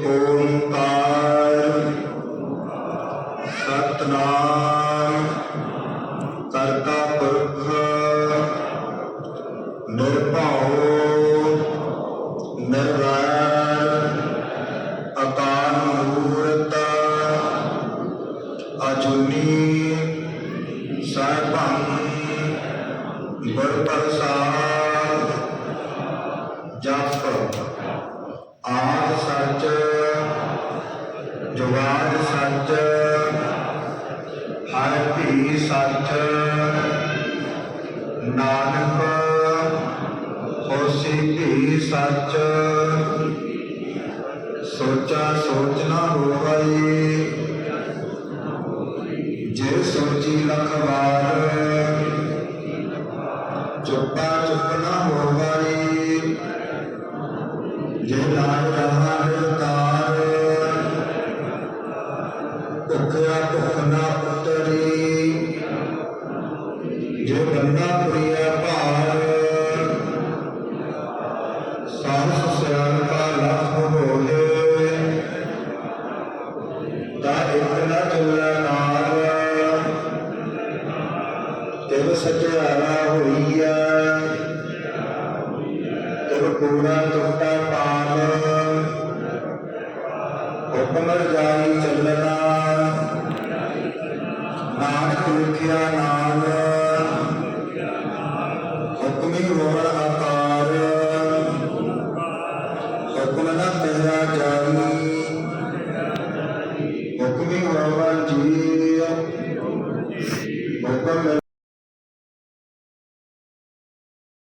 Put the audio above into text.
ਓੰਕਾਰ ਸਤਨਾਮ ਕਰਤਾ ਪੁਰਖ ਨਿਰਭਉ ਨਿਰਵੈਰ ਅਕਾਲ ਮੂਰਤ ਅਜੂਨੀ ਸਰਬੰ ਗੁਰ ਪ੍ਰਸਾਦ ਜਪ ਜੁਗਾਦ ਸੱਚ ਹਰ ਭੀ ਸੱਚ ਨਾਨਕ ਹੋਸੀ ਭੀ ਸੱਚ, ਸੋਚਾ ਸੋਚ ਨਾ ਹੋਵਈ, ਜੇ ਸੋਚੀ ਲਖ ਵਾਰ ਭੁੱਖਿਆ ਭੁੱਖ ਨਾ ਉਤਰੀ। ਜੇ ਬੰਦਾ ਪ੍ਰਿਆ ਭਾਰ, ਸਾਹਸ ਸਿਆਣਪਾ ਲਖ ਹੋਏ ਤਾ ਇਕ ਨਾ ਨਾਲ। ਤਿਵ ਸਚਿਆਰਾ ਹੋਈਐ ਤਿਵ ਕੂੜਾ ਟੁੱਟਾ ਪਾਲ ਹੁਕਮ ਰਜਾਈ ਚੱਲਣਾ।